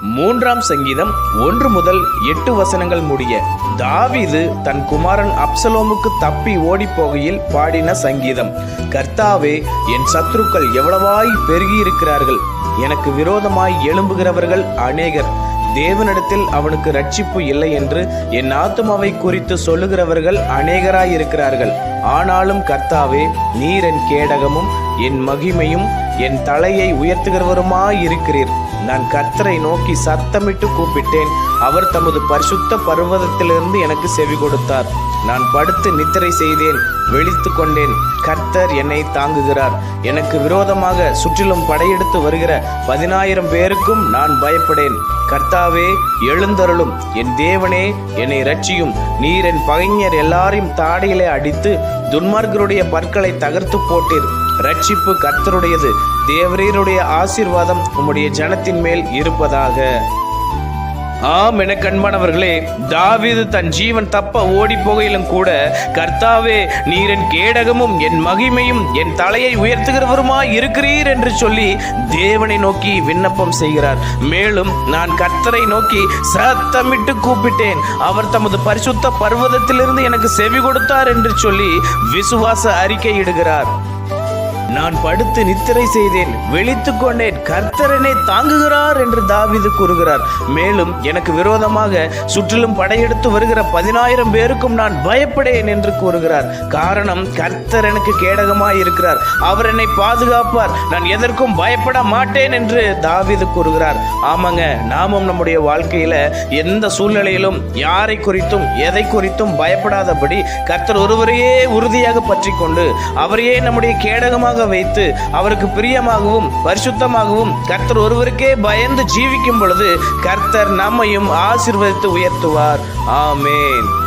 மூன்றாம் சங்கீதம் ஒன்று முதல் எட்டு வசனங்கள் முடிய தாவீது தன் குமாரன் அப்சலோமுக்கு தப்பி ஓடி போகையில் பாடின சங்கீதம். கர்த்தாவே என் சத்துருக்கள் எவ்வளவாய் பெருகியிருக்கிறார்கள். எனக்கு விரோதமாய் எழும்புகிறவர்கள் அநேகர். தேவனிடத்தில் அவனுக்கு ரட்சிப்பு இல்லை என்று என் ஆத்துமாவை குறித்து சொல்லுகிறவர்கள் அநேகராயிருக்கிறார்கள். ஆனாலும் கர்த்தாவே நீர் என் கேடகமும் என் மகிமையும் என் தலையை உயர்த்துகிறவருமாயிருக்கிறீர். நான் கர்த்தரை நோக்கி சத்தமிட்டு கூப்பிட்டேன். அவர் தமது பரிசுத்த பர்வதத்திலிருந்து எனக்கு செவி கொடுத்தார். நான் படுத்து நித்திரை செய்தேன் விழித்து கொண்டேன். கர்த்தர் என்னை தாங்குகிறார். எனக்கு விரோதமாக சுற்றிலும் படையெடுத்து வருகிற பதினாயிரம் பேருக்கும் நான் பயப்படேன். கர்த்தாவே எழுந்தருளும். என் தேவனே என்னை ரட்சியும் நீர் என் பகைஞர் எல்லாரையும் தாடையிலே அடித்து துன்மார்களுடைய பற்களை தகர்த்து போட்டீர். ரட்சிப்பு கர்த்தருடையது. தேவரீருடைய ஆசீர்வாதம் உம்முடைய ஜனத்தின் மேல் இருப்பதாக. ஆம் என கண்மானவர்களே தாவிது தன் ஜீவன் தப்ப ஓடி போகையிலும் கூட கர்த்தாவே நீர் என் கேடகமும் என் மகிமையும் என் தலையை உயர்த்துகிறவருமாய் இருக்கிறீர் என்று சொல்லி தேவனை நோக்கி விண்ணப்பம் செய்கிறார். மேலும் நான் கர்த்தரை நோக்கி சத்தமிட்டு கூப்பிட்டேன். அவர் தமது பரிசுத்த பர்வதத்திலிருந்து எனக்கு செவி கொடுத்தார் என்று சொல்லி விசுவாச அறிக்கையிடுகிறார். நான் படுத்து நித்திரை செய்தேன். விழித்துக் கொண்டேன். கர்த்தரனை தாங்குகிறார் என்று தாவிது கூறுகிறார். மேலும் எனக்கு விரோதமாக சுற்றிலும் படையெடுத்து வருகிற பதினாயிரம் பேருக்கும் நான் பயப்படேன் என்று கூறுகிறார். காரணம் கர்த்தர் எனக்கு கேடகமாய் இருக்கிறார். அவர் என்னை பாதுகாப்பார். நான் எதற்கும் பயப்பட மாட்டேன் என்று தாவிது கூறுகிறார். ஆமாங்க நாமும் நம்முடைய வாழ்க்கையில எந்த சூழ்நிலையிலும் யாரை குறித்தும் எதை குறித்தும் பயப்படாதபடி கர்த்தர் ஒருவரையே உறுதியாக பற்றி கொண்டு அவரையே நம்முடைய கேடகமாக வைத்து அவருக்கு பிரியமாகவும் பரிசுத்தமாகவும் கர்த்தர் ஒருவருக்கே பயந்து ஜீவிக்கும் பொழுது கர்த்தர் நம்மையும் ஆசீர்வதித்து உயர்த்துவார். ஆமேன்.